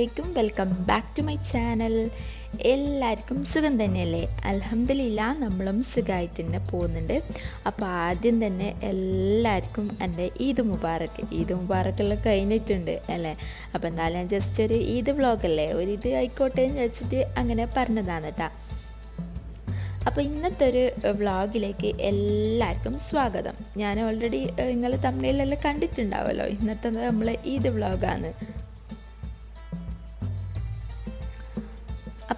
അസ്സലാമു അലൈക്കും welcome back to my channel എല്ലാവർക്കും സുഖം തന്നെയല്ലേ? അലഹമില്ല നമ്മളും സുഖമായിട്ട് തന്നെ പോകുന്നുണ്ട്. അപ്പോൾ ആദ്യം തന്നെ എല്ലാവർക്കും എന്റെ ഈദ് മുബാറക്ക് ഈദ് മുബാറക്കെല്ലാം കഴിഞ്ഞിട്ടുണ്ട് അല്ലേ? അപ്പോൾ എന്തായാലും ജസ്റ്റ് ഒരു ഈദ് വ്ളോഗല്ലേ ഒരു ഇത് ആയിക്കോട്ടെ എന്ന് വെച്ചിട്ട് അങ്ങനെ പറഞ്ഞതാണ് കേട്ടോ. അപ്പോൾ ഇന്നത്തെ ഒരു വ്ളോഗിലേക്ക് എല്ലാവർക്കും സ്വാഗതം. ഞാൻ ഓൾറെഡി നിങ്ങൾ തമിഴിലെല്ലാം കണ്ടിട്ടുണ്ടാവുമല്ലോ? ഇന്നത്തെ നമ്മൾ ഈദ് വ്ളോഗാണ്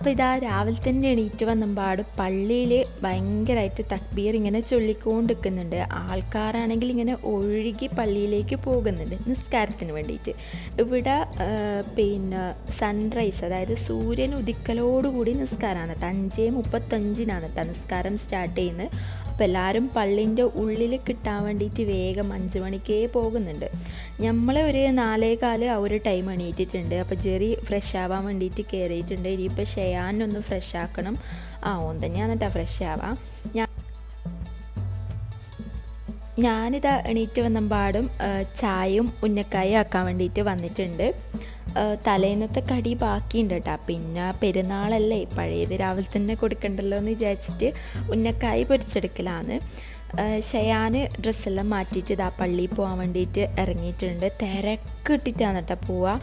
അപ്പോൾ ഇതാ രാവിലെ തന്നെ എണീറ്റ് വന്നപാട് പള്ളിയിൽ ഭയങ്കരമായിട്ട് തക്ബീർ ഇങ്ങനെ ചൊല്ലിക്കൊണ്ടിരിക്കുന്നുണ്ട് ആൾക്കാരാണെങ്കിൽ ഇങ്ങനെ ഒഴുകി പള്ളിയിലേക്ക് പോകുന്നുണ്ട് നിസ്കാരത്തിന് വേണ്ടിയിട്ട് ഇവിടെ പിന്നെ സൺറൈസ് അതായത് സൂര്യൻ ഉദിക്കലോടുകൂടി നിസ്കാരമാണ് കേട്ടോ. അഞ്ചേ മുപ്പത്തഞ്ചിനാണ് കേട്ടോ നിസ്കാരം സ്റ്റാർട്ട് ചെയ്യുന്നത്. അപ്പോൾ എല്ലാവരും പള്ളിന്റെ ഉള്ളിൽ കിട്ടാൻ വേണ്ടിയിട്ട് വേഗം അഞ്ച് മണിക്കേ പോകുന്നുണ്ട്. നമ്മളെ ഒരു നാലേകാൽ ആ ഒരു ടൈം എണീറ്റിട്ടുണ്ട്. അപ്പോൾ ജെറി ഫ്രഷ് ആവാൻ വേണ്ടിയിട്ട് കയറിയിട്ടുണ്ട് ഇനിയിപ്പോൾ ഷെയാനൊന്ന് ഫ്രഷ് ആക്കണം. ആ ഓൻ തന്നെയാണ് കേട്ടോ ഫ്രഷ് ആവാം. ഞാൻ ഞാനിതാ എണീറ്റ് വന്നപാടും ചായയും ഉന്നക്കായും ആക്കാൻ വേണ്ടിയിട്ട് വന്നിട്ടുണ്ട്. തലേന്നത്തെ കടി ബാക്കിയുണ്ട് കേട്ടോ പിന്നെ പെരുന്നാളല്ലേ പഴയത് രാവിലെ തന്നെ കൊടുക്കണ്ടല്ലോ എന്ന് വിചാരിച്ചിട്ട് ഉന്നക്കായി പൊരിച്ചെടുക്കലാണ്. ഷയാന് ഡ്രസ്സെല്ലാം മാറ്റിയിട്ട് ഇതാ പള്ളിയിൽ പോകാൻ വേണ്ടിയിട്ട് ഇറങ്ങിയിട്ടുണ്ട്. തിരക്കിട്ടിട്ടാണ് കേട്ടോ പോവുക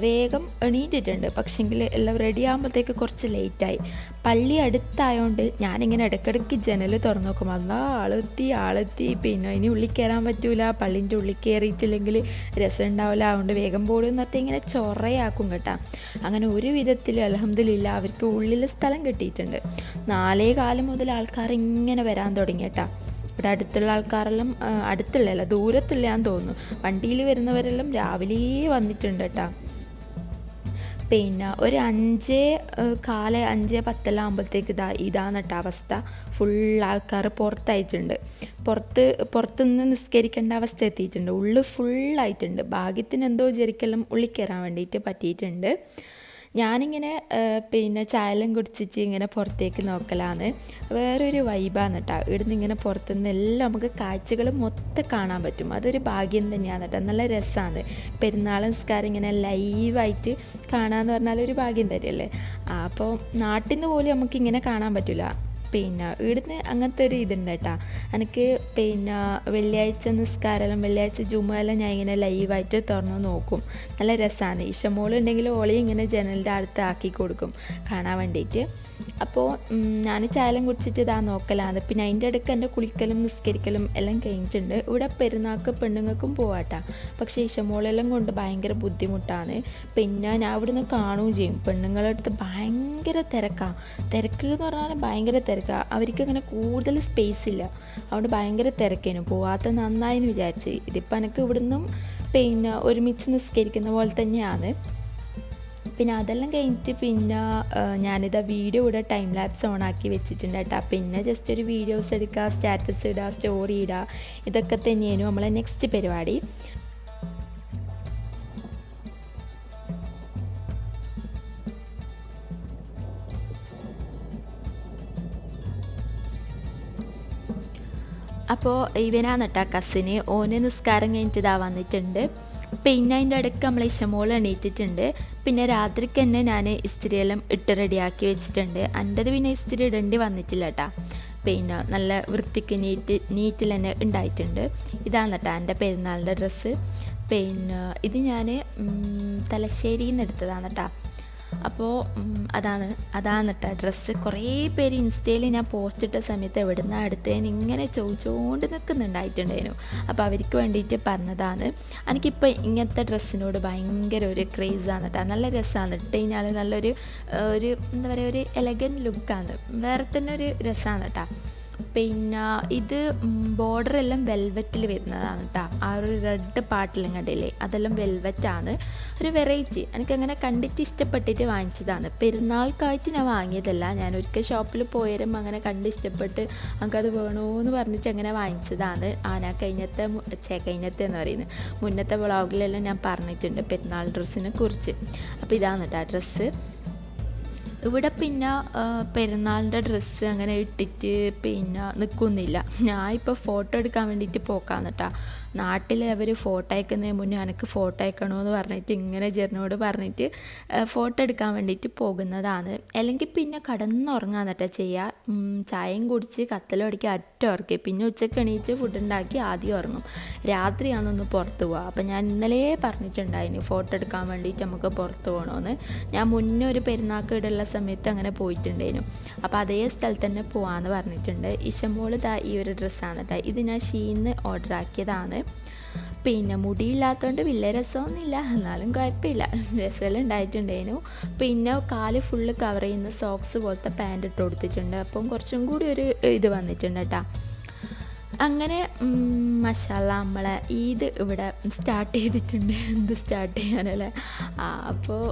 വേഗം എണീറ്റിട്ടുണ്ട്. പക്ഷെങ്കിൽ എല്ലാം റെഡി ആകുമ്പോഴത്തേക്ക് കുറച്ച് ലേറ്റായി പള്ളി അടുത്തായതുകൊണ്ട് ഞാനിങ്ങനെ ഇടയ്ക്കിടയ്ക്ക് ജനൽ തുറന്നു നോക്കും. അതാ ആളെത്തി ആളെത്തി. പിന്നെ ഇനി ഉള്ളിൽ കയറാൻ പറ്റൂല. പള്ളിന്റെ ഉള്ളിൽ കയറിയിട്ടില്ലെങ്കിൽ രസം ഉണ്ടാവില്ല. അതുകൊണ്ട് വേഗം പോടും എന്നിട്ട് ഇങ്ങനെ ചൊറയാക്കും കേട്ടാ. അങ്ങനെ ഒരു വിധത്തിൽ അലഹമ്മദില്ല അവർക്ക് ഉള്ളിൽ സ്ഥലം കിട്ടിയിട്ടുണ്ട്. നാലേ കാലം മുതൽ ആൾക്കാർ ഇങ്ങനെ വരാൻ തുടങ്ങി കേട്ടാ. ഇവിടെ അടുത്തുള്ള ആൾക്കാരെല്ലാം അടുത്തുള്ള അടുത്തുള്ളതല്ല ദൂരത്തുള്ളയാന്ന് തോന്നുന്നു. വണ്ടിയിൽ വരുന്നവരെല്ലാം രാവിലെ വന്നിട്ടുണ്ട് കേട്ടോ. പിന്നെ ഒരു അഞ്ചേ കാല അഞ്ചേ പത്തെല്ലാം ആകുമ്പോഴത്തേക്ക് ഇതാ ഇതാണ് കേട്ടോ അവസ്ഥ. ഫുൾ ആൾക്കാർ പുറത്തായിട്ടുണ്ട്. പുറത്ത് പുറത്തുനിന്ന് നിസ്കരിക്കേണ്ട അവസ്ഥ എത്തിയിട്ടുണ്ട്. ഉള്ളു ഫുള്ളായിട്ടുണ്ട്. ഭാഗ്യത്തിന് എന്തോ ജെറിക്കെല്ലാം ഉള്ളിൽ കയറാൻ വേണ്ടിയിട്ട് പറ്റിയിട്ടുണ്ട്. ഞാനിങ്ങനെ പിന്നെ ചായലും കുടിച്ചിട്ട് ഇങ്ങനെ പുറത്തേക്ക് നോക്കലാണ്. വേറൊരു വൈബാണ് കേട്ടോ ഇവിടുന്ന് ഇങ്ങനെ പുറത്തുനിന്ന് എല്ലാം നമുക്ക് കാഴ്ചകൾ മൊത്തം കാണാൻ പറ്റും. അതൊരു ഭാഗ്യം തന്നെയാണ് കേട്ടോ നല്ല രസമാണ് പെരുന്നാൾ നിസ്കാരം ഇങ്ങനെ ലൈവായിട്ട് കാണാമെന്ന് പറഞ്ഞാൽ ഒരു ഭാഗ്യം തന്നെയല്ലേ? അപ്പോൾ നാട്ടിൽ നിന്ന് പോലും നമുക്കിങ്ങനെ കാണാൻ പറ്റില്ല പിന്നെ ഇവിടുന്ന് അങ്ങനത്തെ ഒരു ഇതുണ്ട് കേട്ടോ. എനിക്ക് പിന്നെ വെള്ളിയാഴ്ച നിസ്കാരം വെള്ളിയാഴ്ച ജുമയെല്ലാം ഞാൻ ഇങ്ങനെ ലൈവായിട്ട് തുറന്ന് നോക്കും. നല്ല രസമാണ് ഇഷമോളുണ്ടെങ്കിൽ ഓളി ഇങ്ങനെ ജനലിന്റെ അടുത്ത് ആക്കി കൊടുക്കും. കാണാൻ വേണ്ടിയിട്ട് അപ്പോൾ ഞാൻ ചായലം കുടിച്ചിട്ട് ഇതാ നോക്കലാണ്. പിന്നെ അതിന്റെ ഇടയ്ക്ക് എന്റെ കുളിക്കലും നിസ്കരിക്കലും എല്ലാം കഴിഞ്ഞിട്ടുണ്ട്. ഇവിടെ പെരുന്നാൾക്ക് പെണ്ണുങ്ങൾക്കും പോവാട്ടാ. പക്ഷേ ഇഷമോളെല്ലാം കൊണ്ട് ഭയങ്കര ബുദ്ധിമുട്ടാണ്. പിന്നെ ഞാൻ ഇവിടുന്ന് കാണുകയും ചെയ്യും. പെണ്ണുങ്ങളുടെ അടുത്ത് ഭയങ്കര തിരക്കാണ് തിരക്ക് എന്ന് പറഞ്ഞാൽ ഭയങ്കര തിരക്കാണ് അവർക്ക് അങ്ങനെ കൂടുതൽ സ്പേസ് ഇല്ല. അതുകൊണ്ട് ഭയങ്കര തിരക്കേനു. പോവാത്ത നന്നായെന്ന് വിചാരിച്ച്. ഇതിപ്പോൾ എനിക്ക് ഇവിടുന്നും പിന്നെ ഒരുമിച്ച് നിസ്കരിക്കുന്ന പോലെ തന്നെയാണ്. പിന്നെ അതെല്ലാം കഴിഞ്ഞിട്ട് പിന്നെ ഞാനിതാ വീഡിയോ ഇവിടെ ടൈം ലാപ്സ് ഓൺ ആക്കി വെച്ചിട്ടുണ്ട് കേട്ടോ. പിന്നെ ജസ്റ്റ് ഒരു വീഡിയോസ് എടുക്കുക സ്റ്റാറ്റസ് ഇടുക സ്റ്റോറി ഇടുക. ഇതൊക്കെ തന്നെയാണ് നമ്മളെ നെക്സ്റ്റ് പരിപാടി. അപ്പോൾ ഇവനാണ് കേട്ടോ കസിന്. ഓന് നിസ്കാരം കഴിഞ്ഞിട്ട് ഇതാ വന്നിട്ടുണ്ട്. പിന്നെ അതിന്റെ ഇടയ്ക്ക് നമ്മൾ ഇഷമോൾ എണീറ്റിട്ടുണ്ട്. പിന്നെ രാത്രിക്ക് തന്നെ ഞാൻ ഇസ്തിരിയെല്ലാം ഇട്ട് റെഡിയാക്കി വെച്ചിട്ടുണ്ട്. എന്റെത് പിന്നെ ഇസ്തിരി ഇടേണ്ടി വന്നിട്ടില്ല കേട്ടോ പിന്നെ നല്ല വൃത്തിക്ക് നീറ്റ് നീറ്റിൽ തന്നെ ഉണ്ടായിട്ടുണ്ട് ഇതാണ് കേട്ടോ എന്റെ പെരുന്നാളിന്റെ ഡ്രസ്സ്. പിന്നെ ഇത് ഞാൻ തലശ്ശേരിയിൽ നിന്ന് എടുത്തതാണ് കേട്ടോ അപ്പോൾ അതാണ് അതാണ് കേട്ടോ ഡ്രസ്സ് കുറേ പേര് ഇൻസ്റ്റയിൽ ഞാൻ പോസ്റ്റ് ഇട്ട സമയത്ത് എവിടുന്ന അടുത്തേന് ഇങ്ങനെ ചോദിച്ചുകൊണ്ട് നിൽക്കുന്നുണ്ടായിട്ടുണ്ടായിരുന്നു അപ്പോൾ അവർക്ക് വേണ്ടിയിട്ട് പറഞ്ഞതാണ്. എനിക്കിപ്പോൾ ഇങ്ങനത്തെ ഡ്രസ്സിനോട് ഭയങ്കര ഒരു ക്രേസാണ് കേട്ടോ നല്ല രസമാണ് ഇട്ട് കഴിഞ്ഞാൽ നല്ലൊരു ഒരു എന്താ പറയുക ഒരു എലഗൻ ലുക്കാണ് വേറെ തന്നെ ഒരു രസമാണ് കേട്ടോ പിന്നെ ഇത് ബോർഡർ എല്ലാം വെൽവെറ്റിൽ വരുന്നതാണ് കേട്ടോ ആ ഒരു റെഡ് പാട്ടിലും കണ്ടില്ലേ? അതെല്ലാം വെൽവെറ്റാണ്. ഒരു വെറൈറ്റി. എനിക്കങ്ങനെ കണ്ടിട്ട് ഇഷ്ടപ്പെട്ടിട്ട് വാങ്ങിച്ചതാണ്. പെരുന്നാൾക്കായിട്ട് ഞാൻ വാങ്ങിയതല്ല. ഞാൻ ഒരിക്കൽ ഷോപ്പിൽ പോയാലും അങ്ങനെ കണ്ട് ഇഷ്ടപ്പെട്ട് നമുക്കത് വേണമെന്ന് പറഞ്ഞിട്ട് അങ്ങനെ വാങ്ങിച്ചതാണ്. ആ ഞാൻ കഴിഞ്ഞത്തെ ചേ കഴിഞ്ഞത്തെ എന്ന് പറയുന്നത്. മുന്നത്തെ വ്ളോഗിലെല്ലാം ഞാൻ പറഞ്ഞിട്ടുണ്ട് പെരുന്നാൾ ഡ്രസ്സിനെ കുറിച്ച്. അപ്പോൾ ഇതാണ് കേട്ടോ ഡ്രസ്സ്. ഇവിടെ പിന്നെ പെരുന്നാളിന്റെ ഡ്രസ്സ് അങ്ങനെ ഇട്ടിട്ട് പിന്നെ നിൽക്കുന്നില്ല ഞാൻ ഇപ്പോൾ ഫോട്ടോ എടുക്കാൻ വേണ്ടിയിട്ട് പോക്കാന്ന് കേട്ടോ നാട്ടിൽ അവർ ഫോട്ടോ അയക്കുന്നതിന് മുന്നേ എനിക്ക് ഫോട്ടോ അയക്കണമെന്ന് പറഞ്ഞിട്ട് ഇങ്ങനെ ജെറിനോട് പറഞ്ഞിട്ട് ഫോട്ടോ എടുക്കാൻ വേണ്ടിയിട്ട് പോകുന്നതാണ്. അല്ലെങ്കിൽ പിന്നെ കടന്നുറങ്ങാന്നിട്ടാ ചെയ്യുക ഉം, ചായയും കുടിച്ച് കത്തലടിക്ക് അറ്റ ഉറക്കി. പിന്നെ ഉച്ചയ്ക്ക് എണീച്ച് ഫുഡ് ഉണ്ടാക്കി ആദ്യം ഉറങ്ങും. രാത്രിയാണെന്നൊന്ന് പുറത്ത് പോവുക അപ്പം ഞാൻ ഇന്നലെ പറഞ്ഞിട്ടുണ്ടായിരുന്നു ഫോട്ടോ എടുക്കാൻ വേണ്ടിയിട്ട് നമുക്ക് പുറത്ത് പോകണമെന്ന് ഞാൻ മുന്നേ ഒരു പെരുന്നാക്കേടുള്ള സമയത്ത് അങ്ങനെ പോയിട്ടുണ്ടായിരുന്നു അപ്പോൾ അതേ സ്ഥലത്ത് തന്നെ പോകാമെന്ന് പറഞ്ഞിട്ടുണ്ട്. ഇഷമോൾ ഇതാ ഈ ഒരു ഡ്രസ്സാണ് കേട്ടോ ഇത് ഞാൻ ഷീന്ന് ഓർഡർ ആക്കിയതാണ്. പിന്നെ മുടിയില്ലാത്തതുകൊണ്ട് വലിയ രസമൊന്നുമില്ല. എന്നാലും കുഴപ്പമില്ല. രസമെല്ലാം ഉണ്ടായിട്ടുണ്ടായിരുന്നു പിന്നെ കാൽ ഫുള്ള് കവർ ചെയ്യുന്ന സോക്സ് പോലത്തെ പാന്റ് ഇട്ട് കൊടുത്തിട്ടുണ്ട്. അപ്പം കുറച്ചും കൂടി ഒരു ഇത് വന്നിട്ടുണ്ട് കേട്ടോ അങ്ങനെ മഷാല നമ്മളെ ഈദ് ഇവിടെ സ്റ്റാർട്ട് ചെയ്തിട്ടുണ്ട്. എന്ത് സ്റ്റാർട്ട് ചെയ്യാനല്ലേ? ആ അപ്പോൾ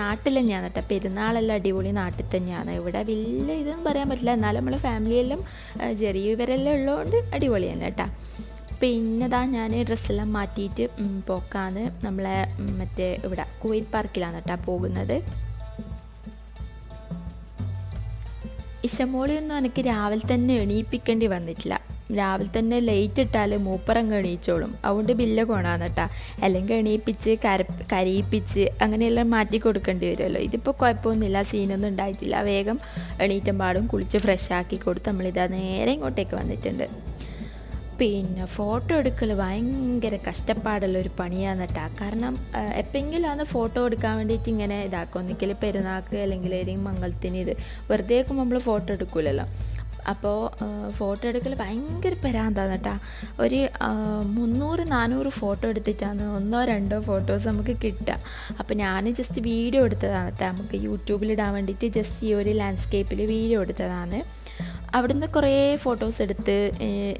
നാട്ടിൽ തന്നെയാണ് കേട്ടോ പെരുന്നാളെല്ലാം അടിപൊളി നാട്ടിൽ തന്നെയാണ്. ഇവിടെ വലിയ ഇതൊന്നും പറയാൻ പറ്റില്ല. എന്നാലും നമ്മളെ ഫാമിലിയെല്ലാം ചെറിയ ഇവരെല്ലാം ഉള്ളതുകൊണ്ട് അടിപൊളി തന്നെ കേട്ടോ പിന്നെ ഇതാ ഞാൻ ഡ്രസ്സെല്ലാം മാറ്റിയിട്ട് പോക്കാന്ന്. നമ്മളെ മറ്റേ ഇവിടെ കുവൈറ്റ് പാർക്കിലാണ് കേട്ടോ പോകുന്നത്. ഇഷമോളിയൊന്നും എനിക്ക് രാവിലെ തന്നെ എണീപ്പിക്കേണ്ടി വന്നിട്ടില്ല. രാവിലെ തന്നെ ലൈറ്റ് ഇട്ടാൽ മൂപ്പറങ്ങ് എണീച്ചോളും. അതുകൊണ്ട് ബില്ല് കൊണാന്ന് കേട്ടാ അല്ലെങ്കിൽ എണീപ്പിച്ച് കര കരയിപ്പിച്ച് അങ്ങനെയെല്ലാം മാറ്റി കൊടുക്കേണ്ടി വരുമല്ലോ. ഇതിപ്പോൾ കുഴപ്പമൊന്നുമില്ല സീനൊന്നും ഉണ്ടായിട്ടില്ല. വേഗം എണീറ്റം പാടും കുളിച്ച് ഫ്രഷ് ആക്കി കൊടുത്ത് നമ്മളിതാ നേരെ ഇങ്ങോട്ടേക്ക് വന്നിട്ടുണ്ട്. പിന്നെ ഫോട്ടോ എടുക്കൽ ഭയങ്കര കഷ്ടപ്പാടുള്ള ഒരു പണിയാണ് കേട്ടോ കാരണം എപ്പോഴെങ്കിലും ആണ് ഫോട്ടോ എടുക്കാൻ വേണ്ടിയിട്ട് ഇങ്ങനെ ഇതാക്കും. ഒന്നിക്കൽ പെരുന്നാൾക്ക് അല്ലെങ്കിൽ ഏതെങ്കിലും മംഗളത്തിന് ഇത് വെറുതെ ആക്കുമ്പോൾ നമ്മൾ ഫോട്ടോ എടുക്കൂലല്ലോ. അപ്പോൾ ഫോട്ടോ എടുക്കൽ ഭയങ്കര പെരാന്താന്ന് കേട്ടോ ഒരു മുന്നൂറ് നാനൂറ് ഫോട്ടോ എടുത്തിട്ടാണ് ഒന്നോ രണ്ടോ ഫോട്ടോസ് നമുക്ക് കിട്ടുക അപ്പോൾ ഞാൻ ജസ്റ്റ് വീഡിയോ എടുത്തതാണ് കേട്ടോ നമുക്ക് യൂട്യൂബിലിടാൻ വേണ്ടിയിട്ട് ജസ്റ്റ് ഈ ഒരു ലാൻഡ്സ്കേപ്പിൽ വീഡിയോ എടുത്തതാണ്. അവിടുന്ന് കുറേ ഫോട്ടോസ് എടുത്ത്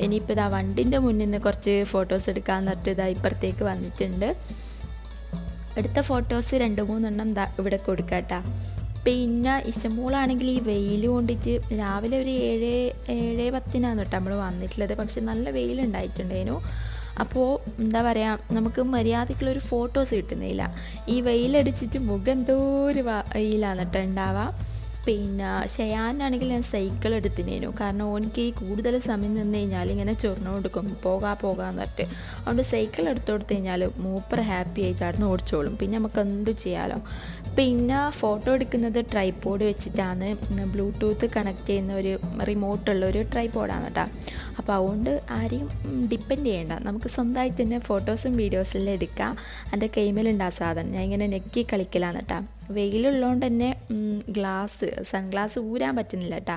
ഇനിയിപ്പോൾ ഇതാ വണ്ടിന്റെ മുന്നിൽ നിന്ന് കുറച്ച് ഫോട്ടോസ് എടുക്കാമെന്ന് പറഞ്ഞിട്ട് ഇതാ ഇപ്പുറത്തേക്ക് വന്നിട്ടുണ്ട്. എടുത്ത ഫോട്ടോസ് രണ്ട് മൂന്നെണ്ണം ദാ ഇവിടെ കൊടുക്കാട്ടാ പിന്നെ ഇഷ്ടംപോളാണെങ്കിൽ ഈ വെയിൽ കൊണ്ടിട്ട് രാവിലെ ഒരു ഏഴ് ഏഴ് പത്തിനാണ് കേട്ടോ നമ്മൾ വന്നിട്ടുള്ളത്. പക്ഷെ നല്ല വെയിലുണ്ടായിട്ടുണ്ടേനു അപ്പോൾ എന്താ പറയുക നമുക്ക് മര്യാദക്കുള്ളൊരു ഫോട്ടോസ് കിട്ടുന്നില്ല. ഈ വെയിലടിച്ചിട്ട് മുഖം എന്തോ ഒരു വെയിലാണ് കേട്ടോ പിന്നെ ഷയാനാണെങ്കിൽ ഞാൻ സൈക്കിൾ എടുത്തിനേനു. കാരണം ഓനിക്ക് ഈ കൂടുതൽ സമയം നിന്ന് കഴിഞ്ഞാൽ ഇങ്ങനെ ചൊറിഞ്ഞു കൊടുക്കും. പോകാ പോകാന്ന് പറഞ്ഞിട്ട് അതുകൊണ്ട് സൈക്കിൾ എടുത്തു കൊടുത്തു കഴിഞ്ഞാൽ മൂപ്പർ ഹാപ്പി ആയിട്ട് അവിടെ ഓടിച്ചോളും. പിന്നെ നമുക്ക് എന്ത് ചെയ്യാലോ. പിന്നെ ഫോട്ടോ എടുക്കുന്നത് ട്രൈപോഡ് വെച്ചിട്ടാണ്. ബ്ലൂടൂത്ത് കണക്ട് ചെയ്യുന്ന ഒരു റിമോട്ടുള്ള ഒരു ട്രൈപോഡാണ് കേട്ടോ. അപ്പോൾ അതുകൊണ്ട് ആരെയും ഡിപ്പെൻഡ് ചെയ്യേണ്ട. നമുക്ക് സ്വന്തമായിട്ട് തന്നെ ഫോട്ടോസും വീഡിയോസെല്ലാം എടുക്കാം. എന്റെ കൈമേലുണ്ടാ സാധനം. ഞാൻ ഇങ്ങനെ നെക്കി കളിക്കലാണ് കേട്ടോ. വെയിലുള്ളതുകൊണ്ട് തന്നെ ഗ്ലാസ് സൺഗ്ലാസ് ഊരാൻ പറ്റുന്നില്ല കേട്ടാ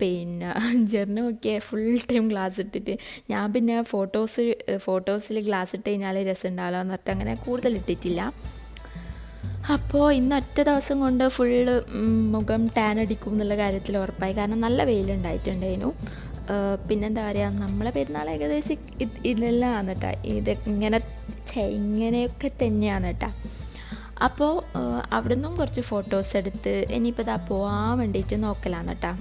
പിന്നെ ജെറിനൊക്കെ ഫുൾ ടൈം ഗ്ലാസ് ഇട്ടിട്ട് ഞാൻ പിന്നെ ഫോട്ടോസ് ഫോട്ടോസിൽ ഗ്ലാസ് ഇട്ട് കഴിഞ്ഞാൽ രസം ഉണ്ടാവില്ല എന്ന് പറഞ്ഞിട്ട് അങ്ങനെ കൂടുതൽ ഇട്ടിട്ടില്ല. അപ്പോൾ ഇന്ന് ഒറ്റ ദിവസം കൊണ്ട് ഫുള്ള് മുഖം ടാൻ അടിക്കും എന്നുള്ള കാര്യത്തിൽ ഉറപ്പായി. കാരണം നല്ല വെയിലുണ്ടായിട്ടുണ്ടായിരുന്നു. പിന്നെന്താ പറയുക നമ്മളെ പെരുന്നാൾ ഏകദേശം ഇത് ഇതെല്ലാം ആണ് കേട്ടോ ഇത് ഇങ്ങനെ ഇങ്ങനെയൊക്കെ തന്നെയാണ് കേട്ടോ അപ്പോൾ അവിടുന്നും കുറച്ച് ഫോട്ടോസ് എടുത്ത് ഇനിയിപ്പോൾ ഇതാ പോകാൻ വേണ്ടിയിട്ട് നോക്കലാണ് കേട്ടോ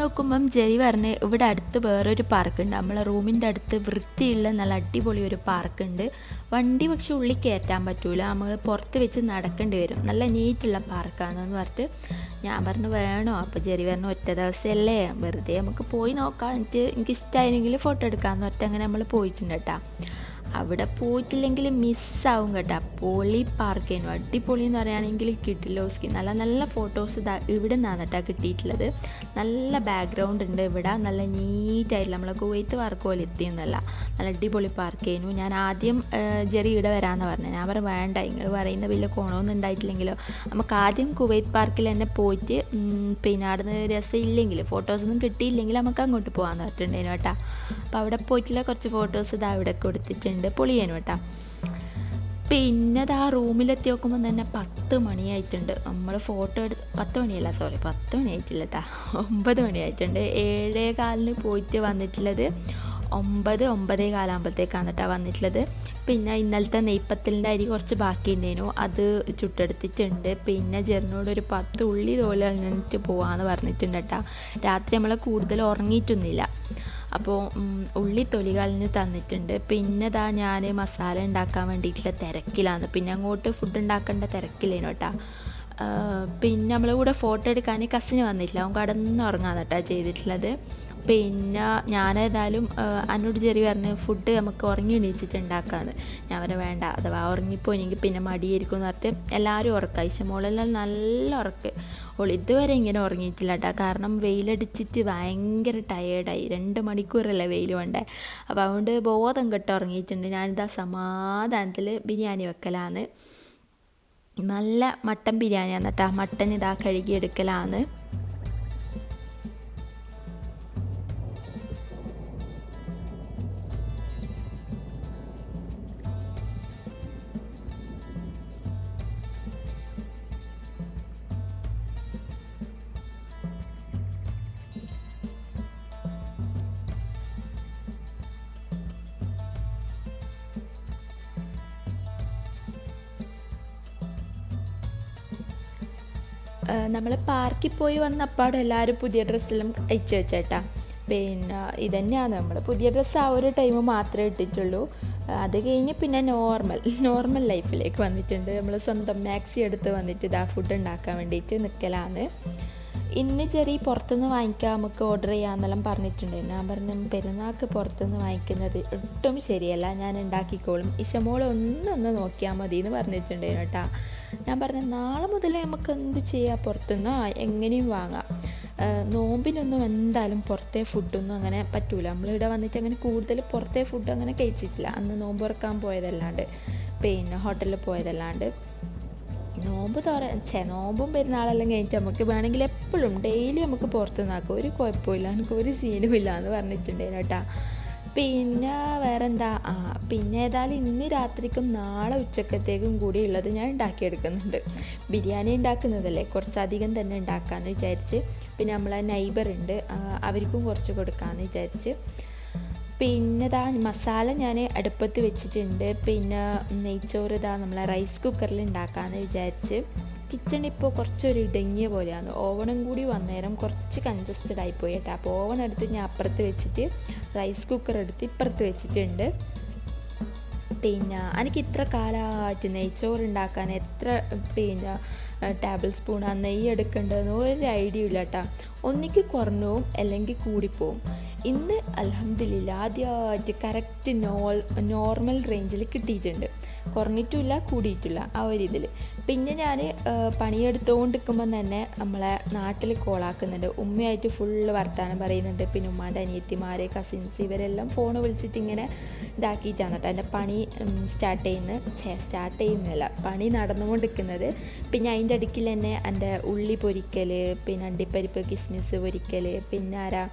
നോക്കുമ്പം ജെരി പറഞ്ഞ് ഇവിടെ അടുത്ത് വേറൊരു പാർക്കുണ്ട്. നമ്മളെ റൂമിന്റെ അടുത്ത് വൃത്തിയുള്ള നല്ല അടിപൊളി ഒരു പാർക്കുണ്ട്. വണ്ടി പക്ഷെ ഉള്ളിൽ കയറ്റാൻ പറ്റൂല. നമ്മൾ പുറത്ത് വെച്ച് നടക്കേണ്ടി വരും. നല്ല നീറ്റുള്ള പാർക്കാണെന്ന് പറഞ്ഞിട്ട് ഞാൻ പറഞ്ഞു വേണോ? അപ്പോൾ ജെറി പറഞ്ഞു ഒറ്റ ദിവസമല്ലേ വെറുതെ നമുക്ക് പോയി നോക്കാം. എനിക്ക് ഇഷ്ടമായിരുന്നെങ്കിൽ ഫോട്ടോ എടുക്കാമെന്ന് പറഞ്ഞിട്ട് അങ്ങനെ നമ്മൾ പോയിട്ടുണ്ട് കേട്ടോ അവിടെ പോയിട്ടില്ലെങ്കിൽ മിസ്സാവും കേട്ടോ. പൊളി പാർക്ക് ചെയ്യുന്നു അടിപൊളി എന്ന് പറയുകയാണെങ്കിൽ കിട്ടിലോസ്കി. നല്ല നല്ല ഫോട്ടോസ് ഇതാ ഇവിടെ നിന്നാണ് കേട്ടോ കിട്ടിയിട്ടുള്ളത്. നല്ല ബാക്ക്ഗ്രൗണ്ട് ഉണ്ട് ഇവിടെ. നല്ല നീറ്റായിട്ടുള്ള നമ്മളെ കുവൈത്ത് പാർക്ക് പോലെ എത്തിയെന്നല്ല. നല്ല അടിപൊളി പാർക്ക് ചെയ്യുന്നു ഞാൻ ആദ്യം ജെറി ഇവിടെ വരാമെന്ന് പറഞ്ഞു ഞാൻ പറഞ്ഞു വേണ്ട നിങ്ങൾ പറയുന്ന വലിയ കോണമൊന്നും ഉണ്ടായിട്ടില്ലെങ്കിലോ നമുക്ക് ആദ്യം കുവൈത്ത് പാർക്കിൽ തന്നെ പോയിട്ട് പിന്നെ അവിടുന്ന് രസമില്ലെങ്കിൽ ഫോട്ടോസൊന്നും കിട്ടിയില്ലെങ്കിൽ നമുക്ക് അങ്ങോട്ട് പോകാമെന്ന് പറഞ്ഞിട്ടുണ്ടായിരുന്നു കേട്ടോ. അപ്പോൾ അവിടെ പോയിട്ടുള്ള കുറച്ച് ഫോട്ടോസ് ഇതാ ഇവിടെ കൊടുത്തിട്ടുണ്ട്. പൊളിയേനു കേട്ടോ. പിന്നെ അത് ആ റൂമിലെത്തി നോക്കുമ്പോൾ തന്നെ പത്ത് മണിയായിട്ടുണ്ട്. നമ്മൾ ഫോട്ടോ എടുത്ത് പത്ത് മണിയല്ല സോറി പത്ത് മണിയായിട്ടില്ല കേട്ടോ ഒമ്പത് മണിയായിട്ടുണ്ട്. ഏഴേ കാലിന് പോയിട്ട് വന്നിട്ടുള്ളത് ഒമ്പത് ഒമ്പതേ കാലാകുമ്പോഴത്തേക്കാണ് കേട്ടോ വന്നിട്ടുള്ളത്. പിന്നെ ഇന്നലത്തെ നെയ്പ്പത്തലിന്റെ അരി കുറച്ച് ബാക്കി ഉണ്ടായിരുന്നു അത് ചുട്ടെടുത്തിട്ടുണ്ട്. പിന്നെ ജെറിനോട് ഒരു പത്ത് ഉള്ളി തോലെ കഴിഞ്ഞിട്ട് പോവാന്ന് പറഞ്ഞിട്ടുണ്ട് കേട്ടോ രാത്രി നമ്മൾ കൂടുതൽ ഉറങ്ങിയിട്ടൊന്നുമില്ല. അപ്പോൾ ഉള്ളി തൊലി കളഞ്ഞ് തന്നിട്ടുണ്ട്. പിന്നെ ദാ ഞാൻ മസാല ഉണ്ടാക്കാൻ വേണ്ടിയിട്ടുള്ള തിരക്കിലാണ്. പിന്നെ അങ്ങോട്ട് ഫുഡ് ഉണ്ടാക്കേണ്ട തിരക്കില്ലേനു കേട്ടോ പിന്നെ നമ്മളെ കൂടെ ഫോട്ടോ എടുക്കാൻ കസിന് വന്നിട്ടില്ല. അവൻ കടന്നുറങ്ങാന്ന് കേട്ടോ ചെയ്തിട്ടുള്ളത്. പിന്നെ ഞാനേതായാലും എന്നോട് ചെറിയ പറഞ്ഞ് ഫുഡ് നമുക്ക് ഉറങ്ങി എണീച്ചിട്ട് ഉണ്ടാക്കാമെന്ന് ഞാൻ അവരെ വേണ്ട അഥവാ ഉറങ്ങിപ്പോയെങ്കിൽ പിന്നെ മടിയായിരിക്കും എന്ന് പറഞ്ഞിട്ട് എല്ലാവരും ഉറക്കുക ഇശമോളെല്ലാം നല്ല ഉറക്ക്. ഓൾ ഇതുവരെ ഇങ്ങനെ ഉറങ്ങിയിട്ടില്ല കേട്ടോ കാരണം വെയിലടിച്ചിട്ട് ഭയങ്കര ടയേർഡായി രണ്ട് മണിക്കൂറല്ലേ വെയിൽ വേണ്ടേ. അപ്പോൾ അതുകൊണ്ട് ബോധം കെട്ട് ഉറങ്ങിയിട്ടുണ്ട്. ഞാനിതാ സമാധാനത്തിൽ ബിരിയാണി വെക്കലാന്ന്. നല്ല മട്ടൻ ബിരിയാണിയാണ് കേട്ടോ. മട്ടൻ ഇതാ കഴുകിയെടുക്കലാണ് നമ്മൾ പാർക്കിൽ പോയി വന്നപ്പാട് എല്ലാവരും പുതിയ ഡ്രസ്സിലും അയച്ചു വെച്ചേട്ടാ. പിന്നെ ഇതന്നെയാണ് നമ്മൾ പുതിയ ഡ്രസ്സ് ആ ഒരു ടൈം മാത്രമേ ഇട്ടിട്ടുള്ളൂ. അത് കഴിഞ്ഞ് പിന്നെ നോർമൽ നോർമൽ ലൈഫിലേക്ക് വന്നിട്ടുണ്ട്. നമ്മൾ സ്വന്തം മാക്സി എടുത്ത് വന്നിട്ട് ഇതാ ഫുഡ് ഉണ്ടാക്കാൻ വേണ്ടിയിട്ട് നിൽക്കലാണ് ഇന്ന് ചെറിയ പുറത്തുനിന്ന് വാങ്ങിക്കാൻ നമുക്ക് ഓർഡർ ചെയ്യാമെന്നെല്ലാം പറഞ്ഞിട്ടുണ്ട്. ഞാൻ പറഞ്ഞു പെരുന്നാൾക്ക് പുറത്തുനിന്ന് വാങ്ങിക്കുന്നത് ഒട്ടും ശരിയല്ല. ഞാൻ ഉണ്ടാക്കിക്കോളും. ഇഷമോളൊന്നൊന്ന് നോക്കിയാൽ മതി എന്ന് പറഞ്ഞിട്ടുണ്ടായിരുന്നു കേട്ടോ ഞാൻ പറഞ്ഞ നാളെ മുതൽ നമുക്ക് എന്ത് ചെയ്യാം? പുറത്തുനിന്ന് എങ്ങനെയും വാങ്ങാം. നോമ്പിനൊന്നും എന്തായാലും പുറത്തെ ഫുഡൊന്നും അങ്ങനെ പറ്റൂല. നമ്മളിവിടെ വന്നിട്ട് അങ്ങനെ കൂടുതൽ പുറത്തെ ഫുഡ് അങ്ങനെ കഴിച്ചിട്ടില്ല. അന്ന് നോമ്പ് തുറക്കാൻ പോയതല്ലാണ്ട്. പിന്നെ ഹോട്ടലിൽ പോയതല്ലാണ്ട്. നോമ്പ് തുറ ചേ നോമ്പും പെരുന്നാളെല്ലാം കഴിഞ്ഞിട്ട് നമുക്ക് വേണമെങ്കിൽ എപ്പോഴും ഡെയിലി നമുക്ക് പുറത്തുനിന്നാക്കാം ഒരു കുഴപ്പമില്ല. എനിക്ക് ഒരു സീനും ഇല്ല എന്ന് പറഞ്ഞിട്ടുണ്ടായിരുന്നു കേട്ടോ. പിന്നെ വേറെന്താ? ആ പിന്നെ ഏതായാലും ഇന്ന് രാത്രിക്കും നാളെ ഉച്ചക്കത്തേക്കും കൂടി ഉള്ളത് ഞാൻ ഉണ്ടാക്കിയെടുക്കുന്നുണ്ട്. ബിരിയാണി ഉണ്ടാക്കുന്നതല്ലേ? കുറച്ചധികം തന്നെ ഉണ്ടാക്കാമെന്ന് വിചാരിച്ച്. പിന്നെ നമ്മളെ നൈബർ ഉണ്ട്. അവർക്കും കുറച്ച് കൊടുക്കാമെന്ന് വിചാരിച്ച്. പിന്നെ ഇതാ മസാല ഞാൻ അടുപ്പത്ത് വെച്ചിട്ടുണ്ട്. പിന്നെ നെയ്ച്ചോറ് ഇതാ നമ്മളെ റൈസ് കുക്കറിൽ ഉണ്ടാക്കാമെന്ന് വിചാരിച്ച്. കിച്ചൺ ഇപ്പോൾ കുറച്ചൊരു ഇടങ്ങിയ പോലെയാണ്. ഓവണും കൂടി വന്നേരം കുറച്ച് കൺജസ്റ്റഡ് ആയിപ്പോയി അപ്പോൾ ഓവൺ എടുത്ത് ഞാൻ അപ്പുറത്ത് വെച്ചിട്ട് റൈസ് കുക്കർ എടുത്ത് ഇപ്പുറത്ത് വെച്ചിട്ടുണ്ട്. പിന്നെ എനിക്ക് ഇത്ര കാലമായിട്ട് നെയ്ച്ചോറ് ഉണ്ടാക്കാൻ എത്ര പിന്നെ ടേബിൾ സ്പൂൺ ആ നെയ്യ് എടുക്കേണ്ടതെന്ന് ഒരു ഐഡിയ ഇല്ല കേട്ടോ ഒന്നിക്ക് കുറഞ്ഞു അല്ലെങ്കിൽ കൂടിപ്പോവും. ഇന്ന് അലഹമില്ല ആദ്യമായിട്ട് കറക്റ്റ് നോൾ നോർമൽ റേഞ്ചിൽ കിട്ടിയിട്ടുണ്ട്. കുറഞ്ഞിട്ടില്ല കൂടിയിട്ടില്ല ആ ഒരു ഇതിൽ പിന്നെ ഞാൻ പണിയെടുത്തുകൊണ്ടിരിക്കുമ്പം തന്നെ നമ്മളെ നാട്ടിൽ കോളാക്കുന്നുണ്ട്. ഉമ്മയായിട്ട് ഫുള്ള് വർത്തമാനം പറയുന്നുണ്ട്. പിന്നെ ഉമ്മാന്റെ അനിയത്തിമാരെ കസിൻസ് ഇവരെല്ലാം ഫോൺ വിളിച്ചിട്ട് ഇങ്ങനെ ഇതാക്കിയിട്ടാണ് കേട്ടോ. എന്റെ പണി സ്റ്റാർട്ട് ചെയ്യുന്നത് ഛേ സ്റ്റാർട്ട് ചെയ്യുന്നില്ല പണി നടന്നുകൊണ്ടിരിക്കുന്നത്. പിന്നെ അതിന്റെ അടുക്കിൽ തന്നെ എന്റെ ഉള്ളി പൊരിക്കൽ പിന്നെ അണ്ടിപ്പരിപ്പ് കിസ്മിസ് പൊരിക്കൽ പിന്നെ ആരാ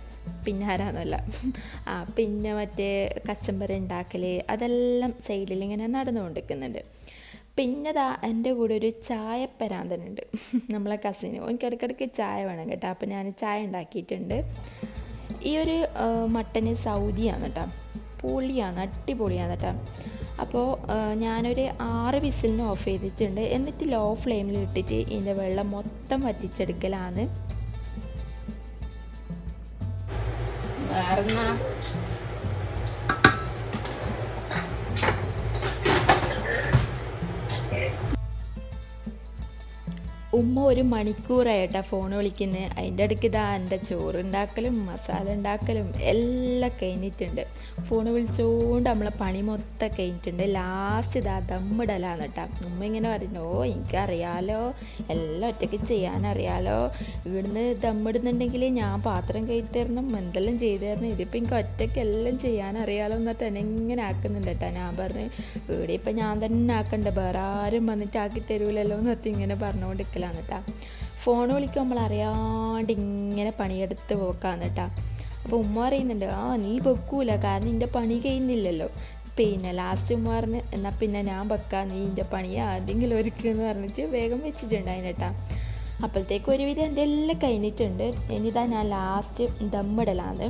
പിന്നെ ആരാന്നല്ല ആ പിന്നെ മറ്റേ കച്ചമ്പര ഉണ്ടാക്കൽ അതെല്ലാം സൈഡിൽ ഇങ്ങനെ നടന്നുകൊണ്ടിരിക്കുന്നുണ്ട്. പിന്നെ ദാ എന്റെ കൂടെ ഒരു ചായ പരാന്തനുണ്ട് നമ്മളെ കസിന് എനിക്ക് ഇടയ്ക്കിടയ്ക്ക് ചായ വേണം കേട്ടോ. അപ്പോൾ ഞാൻ ചായ ഉണ്ടാക്കിയിട്ടുണ്ട് ഈ ഒരു മട്ടന് സൗദിയാണ് കേട്ടോ. പൊളിയാണ് അടിപൊളിയാണ് കേട്ടോ. അപ്പോൾ ഞാനൊരു ആറ് വിസിലിന് ഓഫ് ചെയ്തിട്ടുണ്ട്. എന്നിട്ട് ലോ ഫ്ലെയിമിൽ ഇട്ടിട്ട് ഇതിന്റെ വെള്ളം മൊത്തം വറ്റിച്ചെടുക്കലാണ് гарна. ഉമ്മ ഒരു മണിക്കൂറായിട്ടാ ഫോൺ വിളിക്കുന്നത് അതിന്റെ ഇടയ്ക്ക് ഇതാ എന്റെ ചോറുണ്ടാക്കലും മസാല ഉണ്ടാക്കലും എല്ലാം കഴിഞ്ഞിട്ടുണ്ട്. ഫോൺ വിളിച്ചുകൊണ്ട് നമ്മളെ പണി മൊത്തം കഴിഞ്ഞിട്ടുണ്ട്. ലാസ്റ്റ് ഇതാ ദമ്മിടലാണ് കേട്ടോ ഉമ്മ ഇങ്ങനെ പറയുന്നു ഓ എനിക്കറിയാലോ. എല്ലാം ഒറ്റയ്ക്ക് ചെയ്യാനറിയാലോ. ഇവിടുന്ന് ദമ്മിടുന്നുണ്ടെങ്കിൽ ഞാൻ പാത്രം കയറ്റി തരണം എന്തെല്ലാം ചെയ്തു തരണം. ഇതിപ്പോൾ എനിക്ക് ഒറ്റയ്ക്ക് എല്ലാം ചെയ്യാനറിയാലോ എന്നിട്ട് തന്നെ ഇങ്ങനെ ആക്കുന്നുണ്ട് കേട്ടോ ഞാൻ പറഞ്ഞു ഇവിടെ ഇപ്പം ഞാൻ തന്നെ ആക്കണ്ട. വേറെ ആരും വന്നിട്ട് ആക്കി തരൂലല്ലോ എന്നിട്ട് ഇങ്ങനെ പറഞ്ഞുകൊണ്ടിരിക്കലാണ് കേട്ടോ. ഫോൺ വിളിക്കുമ്പോൾ അറിയാണ്ട് ഇങ്ങനെ പണിയെടുത്ത് പോക്കാന്ന് കേട്ടോ. അപ്പോൾ ഉമ്മ പറയുന്നുണ്ട് ആ നീ വെക്കൂല കാരണം നിന്റെ പണി കഴിയുന്നില്ലല്ലോ പിന്നെ ലാസ്റ്റ് ഉമ്മ പറഞ്ഞ് എന്നാൽ പിന്നെ ഞാൻ വെക്കാം നീ എന്റെ പണി ആദ്യമെങ്കിലും ഒരുക്കുന്ന് പറഞ്ഞിട്ട് വേഗം വെച്ചിട്ടുണ്ട് കേട്ടോ. അപ്പോഴത്തേക്ക് ഒരുവിധം എന്റെ എല്ലാം കഴിഞ്ഞിട്ടുണ്ട്. ഇനിതാ ഞാൻ ലാസ്റ്റ് ദമ്മിടലാണ്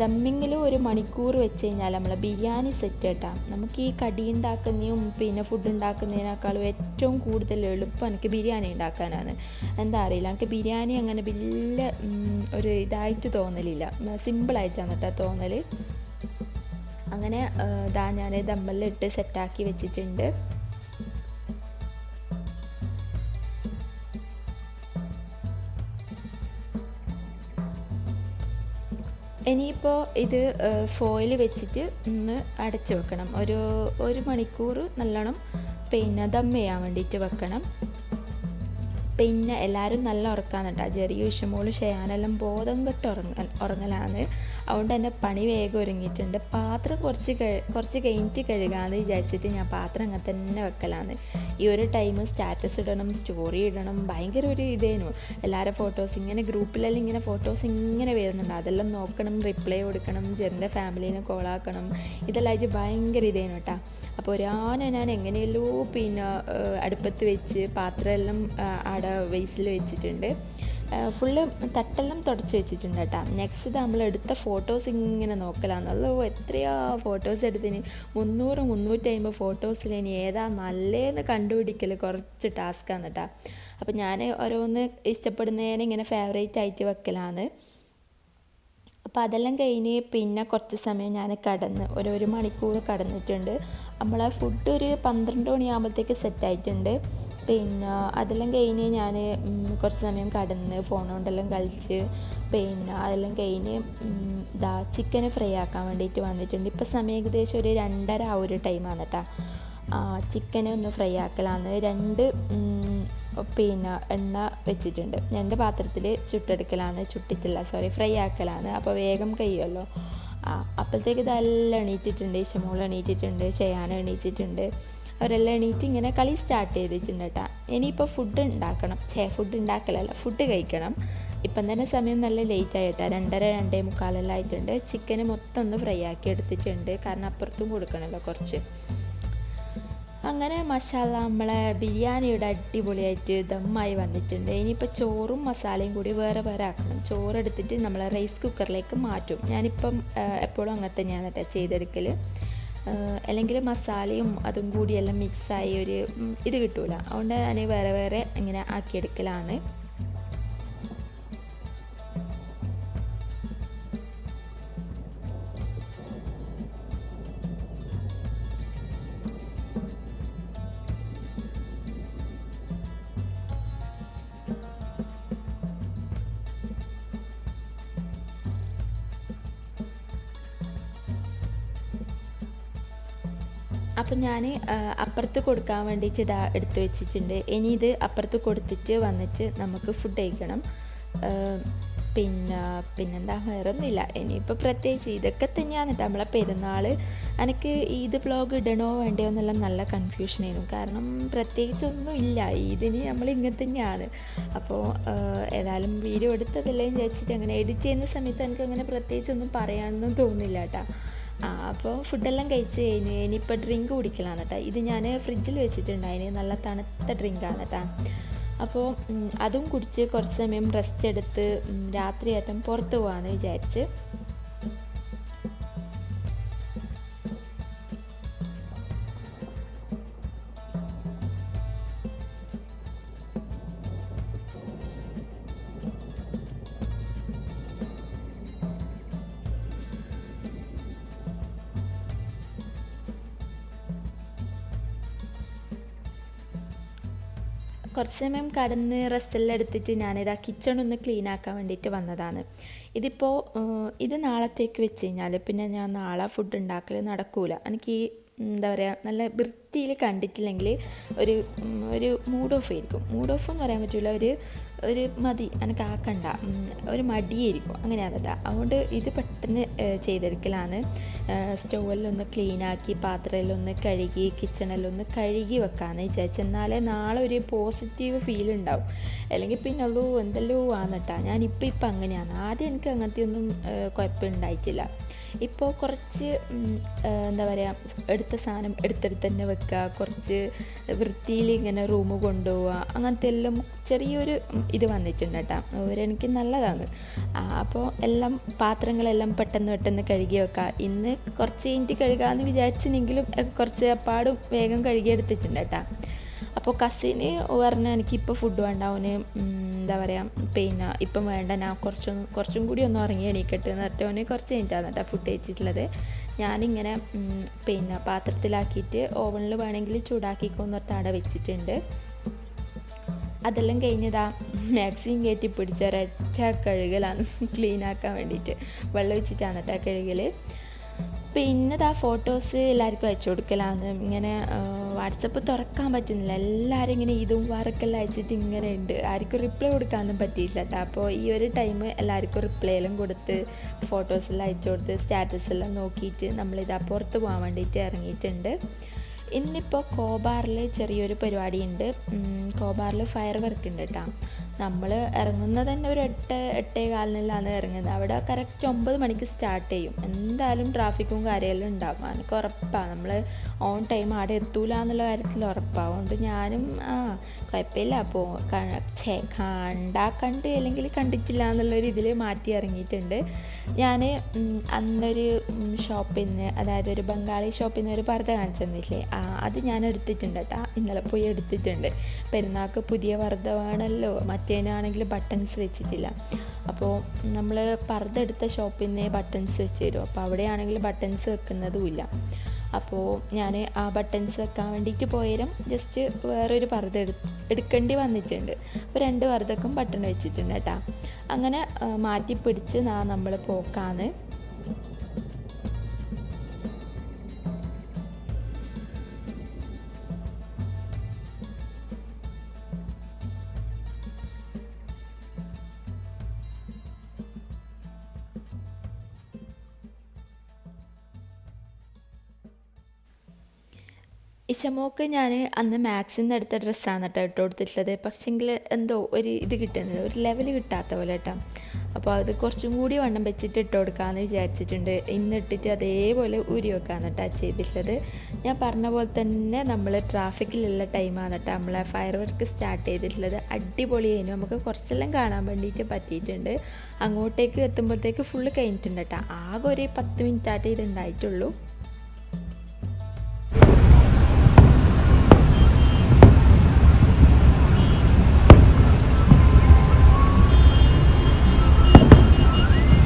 ദമ്മിങ്ങിൽ ഒരു മണിക്കൂർ വെച്ച് കഴിഞ്ഞാൽ നമ്മൾ ബിരിയാണി സെറ്റ് കേട്ടാ. നമുക്ക് ഈ കടി ഉണ്ടാക്കുന്നതും പിന്നെ ഫുഡ് ഉണ്ടാക്കുന്നതിനേക്കാളും ഏറ്റവും കൂടുതൽ എളുപ്പം എനിക്ക് ബിരിയാണി ഉണ്ടാക്കാനാണ് എന്താ അറിയില്ല. എനിക്ക് ബിരിയാണി അങ്ങനെ വലിയ ഒരു ഇതായിട്ട് തോന്നലില്ല. സിമ്പിളായിട്ടാണ് കേട്ടോ തോന്നൽ അങ്ങനെ ഇതാ ഞാൻ ദമ്മലിട്ട് സെറ്റാക്കി വെച്ചിട്ടുണ്ട്. ഇനിയിപ്പോൾ ഇത് ഫോയിൽ വെച്ചിട്ട് ഒന്ന് അടച്ചു വെക്കണം. ഒരു ഒരു മണിക്കൂർ നല്ലോണം പിന്നെ ദം ചെയ്യാൻ വേണ്ടിയിട്ട് വെക്കണം. പിന്നെ എല്ലാവരും നല്ല ഉറക്കാന്നുണ്ടാ ചെറിയ വിഷമോൾ ഷെയാനെല്ലാം ബോധം കെട്ട് ഉറങ്ങ ഉറങ്ങലാണ്. അതുകൊണ്ട് തന്നെ പണി വേഗം ഒരുങ്ങിയിട്ടുണ്ട്. പാത്രം കുറച്ച് കുറച്ച് കഴിഞ്ഞിട്ട് കഴുകാമെന്ന് വിചാരിച്ചിട്ട് ഞാൻ പാത്രം അങ്ങനെ തന്നെ വെക്കലാണ് ഈ ഒരു ടൈം സ്റ്റാറ്റസ് ഇടണം സ്റ്റോറി ഇടണം ഭയങ്കര ഒരു ഇതേനു. എല്ലാവരും ഫോട്ടോസ് ഇങ്ങനെ ഗ്രൂപ്പിലെല്ലാം ഇങ്ങനെ ഫോട്ടോസ് ഇങ്ങനെ വരുന്നുണ്ട്. അതെല്ലാം നോക്കണം റിപ്ലൈ കൊടുക്കണം ജെറിന്റെ ഫാമിലീനെ കോളാക്കണം ഇതെല്ലാം ആയിട്ട് ഭയങ്കര ഇതേനു കേട്ടോ അപ്പോൾ ഒരാന ഞാൻ എങ്ങനെയല്ലോ പിന്നെ അടുപ്പത്ത് വെച്ച് പാത്രമെല്ലാം ആടെ വെയ്സിൽ വെച്ചിട്ടുണ്ട്. ഫുള്ള് തട്ടെല്ലാം തുടച്ച് വെച്ചിട്ടുണ്ട് കേട്ടോ. നെക്സ്റ്റ് നമ്മൾ എടുത്ത ഫോട്ടോസ് ഇങ്ങനെ നോക്കലാണ് അല്ലോ എത്രയാ ഫോട്ടോസ് എടുത്തിന് മുന്നൂറ് മുന്നൂറ്റമ്പത് ഫോട്ടോസിൽ ഇനി ഏതാ നല്ലതെന്ന് കണ്ടുപിടിക്കൽ കുറച്ച് ടാസ്ക്കാണ് കേട്ടോ. അപ്പോൾ ഞാൻ ഓരോന്ന് ഇഷ്ടപ്പെടുന്നതിന് ഇങ്ങനെ ഫേവറേറ്റ് ആയിട്ട് വെക്കലാണ് അപ്പോൾ അതെല്ലാം കഴിഞ്ഞ് പിന്നെ കുറച്ച് സമയം ഞാൻ കടന്ന് ഒരു ഒരു മണിക്കൂർ കടന്നിട്ടുണ്ട്. നമ്മളെ ഫുഡ് ഒരു പന്ത്രണ്ട് മണിയാകുമ്പോഴത്തേക്ക് സെറ്റായിട്ടുണ്ട് പിന്നെ അതെല്ലാം കഴിഞ്ഞ് ഞാൻ കുറച്ച് സമയം കടന്ന് ഫോൺ കൊണ്ടെല്ലാം കളിച്ച് പിന്നെ അതെല്ലാം കഴിഞ്ഞ് ഇതാ ദാ ചിക്കന് ഫ്രൈ ആക്കാൻ വേണ്ടിയിട്ട് വന്നിട്ടുണ്ട്. ഇപ്പോൾ സമയം ഏകദേശം ഒരു രണ്ടര ആ ഒരു ടൈമാണ് കേട്ടോ ചിക്കനെ ഒന്ന് ഫ്രൈ ആക്കലാന്ന് രണ്ട് പിന്നെ എണ്ണ വെച്ചിട്ടുണ്ട്. രണ്ട് പാത്രത്തിൽ ചുട്ടെടുക്കലാണ് ചുട്ടിട്ടില്ല. സോറി ഫ്രൈ ആക്കലാണ് അപ്പോൾ വേഗം കഴിയുമല്ലോ. ആ അപ്പോഴത്തേക്ക് ഇതെല്ലാം എണീറ്റിട്ടുണ്ട്. ഇഷ്ടമോൾ എണീറ്റിട്ടുണ്ട്. ചെയ്യാൻ എണീറ്റിട്ടുണ്ട്. അവരെല്ലാം എണീറ്റ് ഇങ്ങനെ കളി സ്റ്റാർട്ട് ചെയ്തിട്ടുണ്ട് കേട്ടോ. ഇനിയിപ്പോൾ ഫുഡ് ഉണ്ടാക്കണം. ചേ ഫുഡ് ഉണ്ടാക്കലല്ല ഫുഡ് കഴിക്കണം. ഇപ്പം തന്നെ സമയം നല്ല ലേറ്റ് ആയിട്ടാ രണ്ടര രണ്ടേ മുക്കാലെല്ലാം ആയിട്ടുണ്ട്. ചിക്കന് മൊത്തം ഒന്ന് ഫ്രൈ ആക്കി എടുത്തിട്ടുണ്ട്. കാരണം അപ്പുറത്തും കൊടുക്കണമല്ലോ കുറച്ച്. അങ്ങനെ മസാല നമ്മളെ ബിരിയാണിയുടെ അടിപൊളിയായിട്ട് ദമ്മായി വന്നിട്ടുണ്ട്. ഇനിയിപ്പോൾ ചോറും മസാലയും കൂടി വേറെ വേറെ ആക്കണം. ചോറെടുത്തിട്ട് നമ്മൾ റൈസ് കുക്കറിലേക്ക് മാറ്റും. ഞാനിപ്പം എപ്പോഴും അങ്ങനെ തന്നെയാണ് കേട്ടോ ചെയ്തെടുക്കൽ അല്ലെങ്കിൽ മസാലയും അതും കൂടി എല്ലാം മിക്സായി ഒരു ഇത് കിട്ടൂല. അതുകൊണ്ട് ഞാൻ വേറെ വേറെ ഇങ്ങനെ ആക്കിയെടുക്കലാണ്. അപ്പം ഞാൻ അപ്പുറത്ത് കൊടുക്കാൻ വേണ്ടിയിട്ട് ഇതാ എടുത്ത് വെച്ചിട്ടുണ്ട്. ഇനി ഇത് അപ്പുറത്ത് കൊടുത്തിട്ട് വന്നിട്ട് നമുക്ക് ഫുഡ് കഴിക്കണം. പിന്നെ പിന്നെന്താ വേറെ ഒന്നുമില്ല ഇനിയിപ്പോൾ പ്രത്യേകിച്ച് ഇതൊക്കെ തന്നെയാണ് നമ്മളെ പെരുന്നാൾ എനിക്ക് ഈദ് ബ്ലോഗ് ഇടണോ വേണ്ടയോ എന്നെല്ലാം നല്ല കൺഫ്യൂഷനായിരുന്നു കാരണം പ്രത്യേകിച്ചൊന്നും ഇല്ല. ഈദിന് നമ്മൾ ഇങ്ങനെ തന്നെയാണ്. അപ്പോൾ ഏതായാലും വീഡിയോ എടുത്തതല്ലേ വിചാരിച്ചിട്ട് അങ്ങനെ എഡിറ്റ് ചെയ്യുന്ന സമയത്ത് എനിക്ക് അങ്ങനെ പ്രത്യേകിച്ചൊന്നും പറയാനൊന്നും തോന്നുന്നില്ല കേട്ടോ അപ്പോൾ ഫുഡെല്ലാം കഴിച്ച് കഴിഞ്ഞ് ഇനിയിപ്പോൾ ഡ്രിങ്ക് കുടിക്കലാണ് കേട്ടോ ഇത് ഞാൻ ഫ്രിഡ്ജിൽ വെച്ചിട്ടുണ്ടായിന്. നല്ല തണുത്ത ഡ്രിങ്കാണ് കേട്ടോ അപ്പോൾ അതും കുടിച്ച് കുറച്ച് സമയം റെസ്റ്റ് എടുത്ത് രാത്രി രാത്രിയായിട്ടും പുറത്ത് പോകാമെന്ന് വിചാരിച്ച്. സമയം കടന്ന് റെസ്റ്റെല്ലാം എടുത്തിട്ട് ഞാനിതാ കിച്ചൺ ഒന്ന് ക്ലീൻ ആക്കാൻ വേണ്ടിയിട്ട് വന്നതാണ്. ഇതിപ്പോൾ ഇത് നാളത്തേക്ക് വെച്ച് കഴിഞ്ഞാൽ പിന്നെ ഞാൻ നാളെ ഫുഡ് ഉണ്ടാക്കൽ നടക്കൂല. എനിക്ക് ഈ എന്താ പറയുക നല്ല വൃത്തിയിൽ കണ്ടിട്ടില്ലെങ്കിൽ ഒരു ഒരു മൂഡ് ഓഫ് ആയിരിക്കും. മൂഡ് ഓഫ് എന്ന് പറയാൻ പറ്റില്ല ഒരു ഒരു മതി എനിക്ക് ആക്കണ്ട ഒരു മടിയായിരിക്കും. അങ്ങനെയാണ് കേട്ടോ അതുകൊണ്ട് ഇത് പെട്ടെന്ന് ചെയ്തെടുക്കലാണ്. സ്റ്റോവിലൊന്ന് ക്ലീനാക്കി ഒന്ന് കഴുകി കിച്ചണിലൊന്ന് കഴുകി വെക്കാമെന്ന് വിചാരിച്ചു. എന്നാലേ നാളെ ഒരു പോസിറ്റീവ് ഫീൽ ഉണ്ടാവും. അല്ലെങ്കിൽ പിന്നെ അതോ എന്തെല്ലോ ആന്നിട്ടാ. ഞാനിപ്പോൾ ഇപ്പം അങ്ങനെയാണ് ആദ്യം എനിക്ക് അങ്ങനത്തെ ഒന്നും കുഴപ്പമുണ്ടായിട്ടില്ല. ഇപ്പോൾ കുറച്ച് എന്താ പറയുക എടുത്ത സാധനം എടുത്തെടുത്ത് തന്നെ വെക്കുക കുറച്ച് വൃത്തിയിൽ ഇങ്ങനെ റൂം കൊണ്ടുപോവുക അങ്ങനത്തെ എല്ലാം ചെറിയൊരു ഇത് വന്നിട്ടുണ്ട് കേട്ടോ അവരെനിക്ക് നല്ലതാണ്. അപ്പോൾ എല്ലാം പാത്രങ്ങളെല്ലാം പെട്ടെന്ന് പെട്ടെന്ന് കഴുകി വെക്കുക ഇന്ന് കുറച്ച് കഴിഞ്ഞിട്ട് കഴുകാമെന്ന് വിചാരിച്ചിനെങ്കിലും കുറച്ച് അപ്പാടും വേഗം കഴുകി എടുത്തിട്ടുണ്ട് കേട്ടോ അപ്പോൾ കസിന് പറഞ്ഞാൽ എനിക്കിപ്പോൾ ഫുഡ് വേണ്ട. അവന് എന്താ പറയുക പിന്നെ ഇപ്പം വേണ്ട. ഞാൻ കുറച്ചും കുറച്ചും കൂടി ഒന്ന് ഉറങ്ങി എണീക്കട്ടെ എന്ന് പറഞ്ഞിട്ട് അവന് കുറച്ച് കഴിഞ്ഞിട്ടാണ് ഫുഡ് കഴിച്ചിട്ടുള്ളത്. ഞാനിങ്ങനെ പിന്നെ പാത്രത്തിലാക്കിയിട്ട് ഓവനിൽ വേണമെങ്കിൽ ചൂടാക്കിക്കോന്ന് പറഞ്ഞിട്ട് അവിടെ വെച്ചിട്ടുണ്ട്. അതെല്ലാം കഴിഞ്ഞതാ മാക്സിമം കയറ്റി പിടിച്ച ഒരൊറ്റ കഴുകലാണ് ക്ലീൻ ആക്കാൻ വേണ്ടിയിട്ട്. വെള്ളം ഒഴിച്ചിട്ടാണ് കേട്ടോ കഴുകൽ പിന്നെ ആ ഫോട്ടോസ് എല്ലാവർക്കും അയച്ചു കൊടുക്കലാണ്. ഇങ്ങനെ വാട്സപ്പ് തുറക്കാൻ പറ്റുന്നില്ല. എല്ലാവരും ഇങ്ങനെ ഇതും വാർക്കെല്ലാം അയച്ചിട്ട് ഇങ്ങനെ ഉണ്ട്. ആർക്കും റിപ്ലൈ കൊടുക്കാനൊന്നും പറ്റിയില്ല കേട്ടോ അപ്പോൾ ഈ ഒരു ടൈം എല്ലാവർക്കും റിപ്ലൈ എല്ലാം കൊടുത്ത് ഫോട്ടോസെല്ലാം അയച്ചു കൊടുത്ത് സ്റ്റാറ്റസ് എല്ലാം നോക്കിയിട്ട് നമ്മളിതാ പുറത്ത് പോകാൻ വേണ്ടിയിട്ട് ഇറങ്ങിയിട്ടുണ്ട്. ഇന്നിപ്പോൾ കോബാറിൽ ചെറിയൊരു പരിപാടിയുണ്ട്. കോബാറിൽ ഫയർ വർക്ക് ഉണ്ട് കേട്ടോ നമ്മൾ ഇറങ്ങുന്നത് തന്നെ ഒരു എട്ട് എട്ടേ കാലിനെല്ലാം ഇറങ്ങുന്നത്. അവിടെ കറക്റ്റ് ഒമ്പത് മണിക്ക് സ്റ്റാർട്ട് ചെയ്യും. എന്തായാലും ട്രാഫിക്കും കാര്യമെല്ലാം ഉണ്ടാകും എനിക്ക് ഉറപ്പാണ് നമ്മൾ ഓൺ ടൈം അവിടെ എത്തൂല എന്നുള്ള കാര്യത്തിൽ ഉറപ്പാണ് അതുകൊണ്ട് ഞാനും ആ കുഴപ്പമില്ല. അപ്പോൾ കണ്ടാ കണ്ട് അല്ലെങ്കിൽ കണ്ടിട്ടില്ല എന്നുള്ളൊരു ഇതിൽ മാറ്റി ഇറങ്ങിയിട്ടുണ്ട്. ഞാൻ അന്നൊരു ഷോപ്പിൽ നിന്ന് അതായത് ഒരു ബംഗാളി ഷോപ്പിൽ നിന്ന് ഒരു പർദ്ദ കാണിച്ചു തന്നില്ലേ ആ അത് ഞാൻ എടുത്തിട്ടുണ്ട് കേട്ടോ ഇന്നലെ പോയി എടുത്തിട്ടുണ്ട്. പെരുന്നാൾക്ക് പുതിയ പർദ്ദ മറ്റേനാണെങ്കിൽ ബട്ടൺസ് വെച്ചിട്ടില്ല. അപ്പോൾ നമ്മൾ പർദ്ദ എടുത്ത ഷോപ്പിൽ നിന്ന് ബട്ടൺസ് വെച്ച് തരും. അപ്പോൾ അവിടെയാണെങ്കിൽ ബട്ടൺസ് വെക്കുന്നതുമില്ല. അപ്പോൾ ഞാൻ ആ ബട്ടൺസ് വെക്കാൻ വേണ്ടിയിട്ട് പോയാലും ജസ്റ്റ് വേറൊരു പർദ്ദ എടു എടുക്കേണ്ടി വന്നിട്ടുണ്ട്. അപ്പോൾ രണ്ട് പർദ്ദക്കും ബട്ടൺ വെച്ചിട്ടുണ്ട് കേട്ടോ അങ്ങനെ മാറ്റി പിടിച്ച് നാ നമ്മൾ പോക്കാന്ന്. ഇഷമോക്ക് ഞാൻ അന്ന് മാക്സിൽ നിന്ന് എടുത്ത ഡ്രസ്സാണ് കേട്ടോ ഇട്ട് കൊടുത്തിട്ടുള്ളത് പക്ഷെങ്കിൽ എന്തോ ഒരു ഇത് കിട്ടുന്നില്ല. ഒരു ലെവൽ കിട്ടാത്ത പോലെ കേട്ടോ അപ്പോൾ അത് കുറച്ചും കൂടി വണ്ണം വെച്ചിട്ട് ഇട്ട് കൊടുക്കാമെന്ന് വിചാരിച്ചിട്ടുണ്ട്. ഇന്ന് ഇട്ടിട്ട് അതേപോലെ ഊരി വെക്കാൻ കേട്ടോ ചെയ്തിട്ടുള്ളത്. ഞാൻ പറഞ്ഞ പോലെ തന്നെ നമ്മൾ ട്രാഫിക്കിലുള്ള ടൈമാണ് കേട്ടോ നമ്മളെ ഫയർ വർക്ക് സ്റ്റാർട്ട് ചെയ്തിട്ടുള്ളത്. അടിപൊളിയായിരുന്നു. നമുക്ക് കുറച്ചെല്ലാം കാണാൻ വേണ്ടിയിട്ട് പറ്റിയിട്ടുണ്ട്. അങ്ങോട്ടേക്ക് എത്തുമ്പോഴത്തേക്ക് ഫുള്ള് കഴിഞ്ഞിട്ടുണ്ട് കേട്ടോ ആകെ ഒരു പത്ത് മിനിറ്റായിട്ട് ഇത് ഉണ്ടായിട്ടുള്ളൂ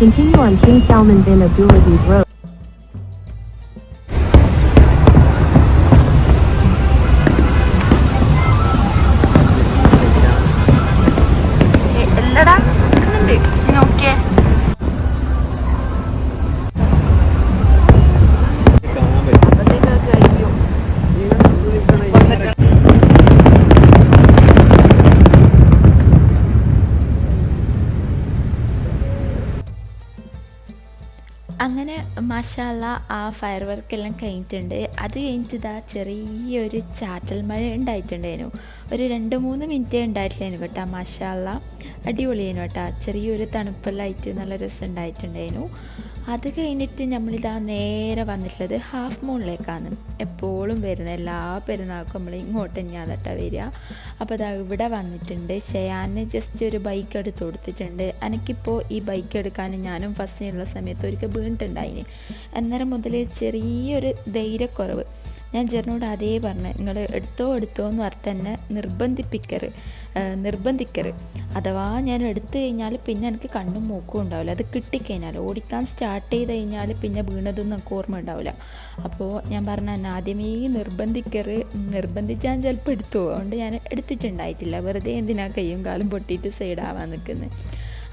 Continue on King Salman bin Abdulaziz Road. മഷാല ആ ഫയർ വർക്കെല്ലാം കഴിഞ്ഞിട്ടുണ്ട്. അത് കഴിഞ്ഞിട്ട് ചെറിയൊരു ചാറ്റൽ മഴ ഉണ്ടായിട്ടുണ്ടായിരുന്നു. ഒരു രണ്ട് മൂന്ന് മിനിറ്റേ ഉണ്ടായിട്ടില്ലായിരുന്നു കേട്ടോ മാഷാല അടിപൊളിയായിരുന്നു കേട്ടോ. ചെറിയൊരു തണുപ്പെല്ലായിട്ട് നല്ല രസം ഉണ്ടായിട്ടുണ്ടായിരുന്നു. അത് കഴിഞ്ഞിട്ട് നമ്മളിതാ നേരെ വന്നിട്ടുള്ളത് ഹാഫ് മൂണിലേക്കാണ് എപ്പോഴും വരുന്ന എല്ലാ പെരുന്നാൾക്കും നമ്മൾ ഇങ്ങോട്ട് തന്നെയാണ് കേട്ടോ വരിക. അപ്പോൾ അതാ ഇവിടെ വന്നിട്ടുണ്ട്. ഷെയാന് ജസ്റ്റ് ഒരു ബൈക്ക് എടുത്ത് കൊടുത്തിട്ടുണ്ട്. എനിക്കിപ്പോൾ ഈ ബൈക്ക് എടുക്കാൻ ഞാനും ഫസ്റ്റിനുള്ള സമയത്ത് ഒരിക്കൽ വീണിട്ടുണ്ടായിന്. അന്നേരം മുതൽ ചെറിയൊരു ധൈര്യക്കുറവ്. ഞാൻ ജെറിനോട് അതേ പറഞ്ഞു. നിങ്ങൾ എടുത്തോ എടുത്തോ എന്ന് പറഞ്ഞിട്ട് തന്നെ നിർബന്ധിപ്പിക്കറ് നിർബന്ധിക്കരുത് അഥവാ ഞാൻ എടുത്തു കഴിഞ്ഞാൽ പിന്നെ എനിക്ക് കണ്ണും മൂക്കും ഉണ്ടാവില്ല. അത് കിട്ടിക്കഴിഞ്ഞാൽ ഓടിക്കാൻ സ്റ്റാർട്ട് ചെയ്ത് കഴിഞ്ഞാൽ പിന്നെ വീണതൊന്നും എനിക്ക് ഓർമ്മ ഉണ്ടാവില്ല. അപ്പോൾ ഞാൻ പറഞ്ഞ എന്നെ ആദ്യമേ നിർബന്ധിക്കരുത് നിർബന്ധിച്ചാൽ ചിലപ്പോൾ എടുത്തു. അതുകൊണ്ട് ഞാൻ എടുത്തിട്ടുണ്ടായിട്ടില്ല. വെറുതെ എന്തിനാ കയ്യും കാലും പൊട്ടിയിട്ട് സൈഡാവാൻ നിൽക്കുന്നത്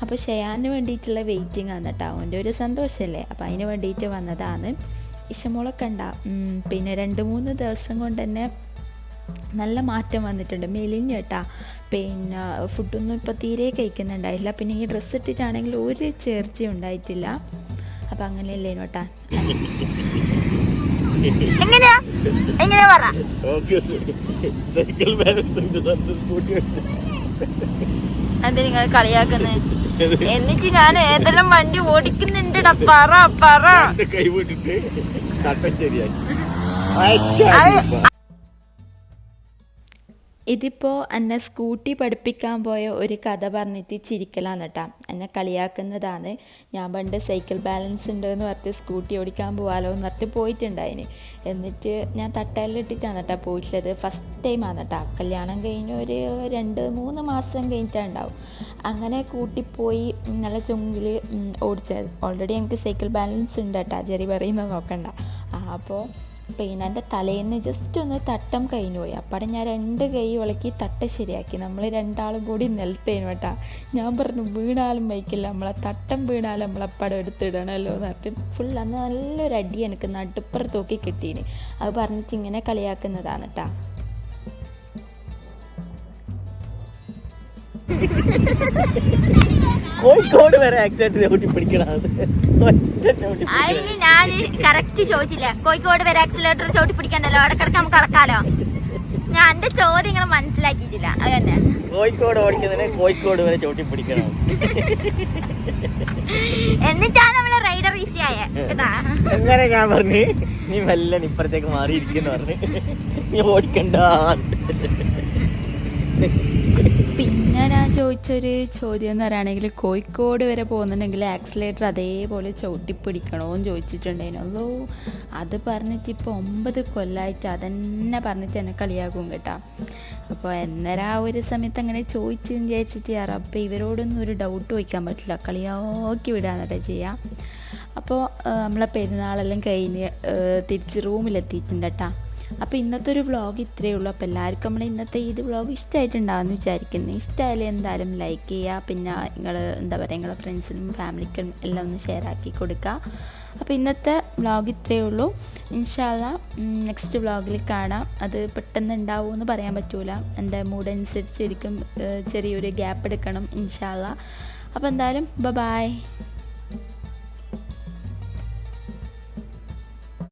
അപ്പോൾ ഷെയാന് വേണ്ടിയിട്ടുള്ള വെയിറ്റിംഗ് ആണ് കേട്ടോ. അവന്റെ ഒരു സന്തോഷമല്ലേ അപ്പോൾ അതിന് വേണ്ടിയിട്ട് വന്നതാണ്. ഇഷമോളെ കണ്ട ഉം, പിന്നെ രണ്ട് മൂന്ന് ദിവസം കൊണ്ട് തന്നെ നല്ല മാറ്റം വന്നിട്ടുണ്ട്. മെലിഞ്ഞ് കേട്ടാ പിന്നെ ഫുഡൊന്നും ഇപ്പോൾ തീരെ കഴിക്കുന്നുണ്ടായില്ല. പിന്നെ ഈ ഡ്രസ്സ് ഇട്ടിട്ടാണെങ്കിൽ ഒരു ചേർച്ചയും ഉണ്ടായിട്ടില്ല. അപ്പം അങ്ങനെയല്ലേ നോട്ടാ? എങ്ങനെയാ? പറ? എന്താ നിങ്ങൾ കളിയാക്കുന്നത് എന്നിട്ട് ഞാൻ ഏതെല്ലാം വണ്ടി ഓടിക്കുന്നുണ്ടടാ. പറ പറ. കൈ വിട്ടിട്ട് തട്ടം ശരിയാക്കി ഇതിപ്പോൾ എന്നെ സ്കൂട്ടി പഠിപ്പിക്കാൻ പോയ ഒരു കഥ പറഞ്ഞിട്ട് ചിരിക്കലാന്ന് കേട്ടാ എന്നെ കളിയാക്കുന്നതാണ്. ഞാൻ പണ്ട് സൈക്കിൾ ബാലൻസ് ഉണ്ട് എന്ന് പറഞ്ഞിട്ട് സ്കൂട്ടി ഓടിക്കാൻ പോകാലോ എന്ന് പറഞ്ഞിട്ട് പോയിട്ടുണ്ടായിന്. എന്നിട്ട് ഞാൻ തട്ടയിലിട്ടിട്ടാണ് കേട്ടോ പോയിട്ടുള്ളത്. ഫസ്റ്റ് ടൈമാണ് കേട്ടോ കല്യാണം കഴിഞ്ഞ് ഒരു രണ്ട് മൂന്ന് മാസം കഴിഞ്ഞിട്ടുണ്ടാവും അങ്ങനെ കൂട്ടിപ്പോയി നല്ല ചുങ്കിൽ ഓടിച്ചത്. ഓൾറെഡി എനിക്ക് സൈക്കിൾ ബാലൻസ് ഉണ്ട് കേട്ടോ ജെറി പറയുന്നത് നോക്കണ്ട. അപ്പോൾ പിന്നെ എന്റെ തലേന്ന് ജസ്റ്റ് ഒന്ന് തട്ടം കഴിഞ്ഞു പോയി. അപ്പാടെ ഞാൻ രണ്ട് കൈ ഇളക്കി തട്ട ശരിയാക്കി. നമ്മൾ രണ്ടാളും കൂടി നിലത്തേനു കേട്ടാ. ഞാൻ പറഞ്ഞു വീണാലും വയ്ക്കില്ല. നമ്മളെ തട്ടം വീണാലും നമ്മളപ്പടം എടുത്തിടണമല്ലോ എന്ന് ഫുൾ അന്ന് നല്ലൊരു അടി എനിക്ക് നടുപ്പുറത്തോക്കി കിട്ടീന്. അത് പറഞ്ഞിട്ട് ഇങ്ങനെ കളിയാക്കുന്നതാണ് കേട്ടാ. കോഴിക്കോട് വരെ ആക്സിഡന്റ് ചവിട്ടി പിടിക്കണം അതിൽ ഞാൻ കറക്റ്റ് ചോദിച്ചില്ല. കോഴിക്കോട് വരെ ആക്സിലേറ്റർ ചോട്ടി പിടിക്കണ്ടല്ലോ ഇടക്കിടക്ക് നമുക്ക് കളക്കാലോ ഞാൻ എന്റെ ചോദ്യം നിങ്ങൾ മനസ്സിലാക്കിയിട്ടില്ല. അത് തന്നെ. കോഴിക്കോട് ഓടിക്കുന്നതിന് കോഴിക്കോട് വരെ ചവിട്ടി പിടിക്കണം എന്നിട്ടാണ് നമ്മളെ റൈഡർ ഈസി ആയ. കേട്ടാ? അങ്ങനെ ഞാൻ പറഞ്ഞു? നീ മെല്ലെ ഇപ്പുറത്തേക്ക് മാറിയിരിക്കുന്നു പറഞ്ഞു. നീ ഓടിക്കണ്ട. പിന്നെ ഞാൻ ചോദിച്ചൊരു ചോദ്യം എന്ന് പറയുകയാണെങ്കിൽ കോഴിക്കോട് വരെ പോകുന്നുണ്ടെങ്കിൽ ആക്സിലേറ്റർ അതേപോലെ ചവിട്ടിപ്പിടിക്കണോ എന്ന് ചോദിച്ചിട്ടുണ്ടായിരുന്നു. അതോ അത് പറഞ്ഞിട്ട് ഇപ്പോൾ ഒമ്പത് കൊല്ലമായിട്ട് അതന്നെ പറഞ്ഞിട്ട് എന്നെ കളിയാക്കും കേട്ടോ. അപ്പോൾ എന്നേരം ആ ഒരു സമയത്ത് അങ്ങനെ ചോദിച്ചു വിചാരിച്ചിട്ട് യാറ് അപ്പോൾ ഇവരോടൊന്നും ഒരു ഡൗട്ട് ചോദിക്കാൻ പറ്റില്ല. കളിയാക്കി വിടാന്നിട്ട് ചെയ്യാം. അപ്പോൾ നമ്മളെ പെരുന്നാളെല്ലാം കഴിഞ്ഞ് തിരിച്ച് റൂമിലെത്തിയിട്ടുണ്ട് കേട്ടോ. അപ്പോൾ ഇന്നത്തെ ഒരു വ്ളോഗ് ഇത്രയേ ഉള്ളൂ. അപ്പോൾ എല്ലാവർക്കും നമ്മൾ ഇന്നത്തെ ഇത് വ്ളോഗ് ഇഷ്ടമായിട്ടുണ്ടാവുമെന്ന് വിചാരിക്കുന്നു. ഇഷ്ടമായാലും എന്തായാലും ലൈക്ക് ചെയ്യുക. പിന്നെ നിങ്ങൾ എന്താ പറയുക നിങ്ങളെ ഫ്രണ്ട്സിനും ഫാമിലിക്കും എല്ലാം ഒന്ന് ഷെയർ ആക്കി കൊടുക്കുക. അപ്പോൾ ഇന്നത്തെ വ്ളോഗ് ഇത്രയേ ഉള്ളൂ. ഇൻഷാല്ല നെക്സ്റ്റ് വ്ളോഗിൽ കാണാം. അത് പെട്ടെന്ന് ഉണ്ടാവുമെന്ന് പറയാൻ പറ്റൂല. എന്റെ മൂഡ് അനുസരിച്ചിരിക്കും ചെറിയൊരു ഗ്യാപ്പ് എടുക്കണം ഇൻഷാല്ല അപ്പോൾ എന്തായാലും ബ ബായ്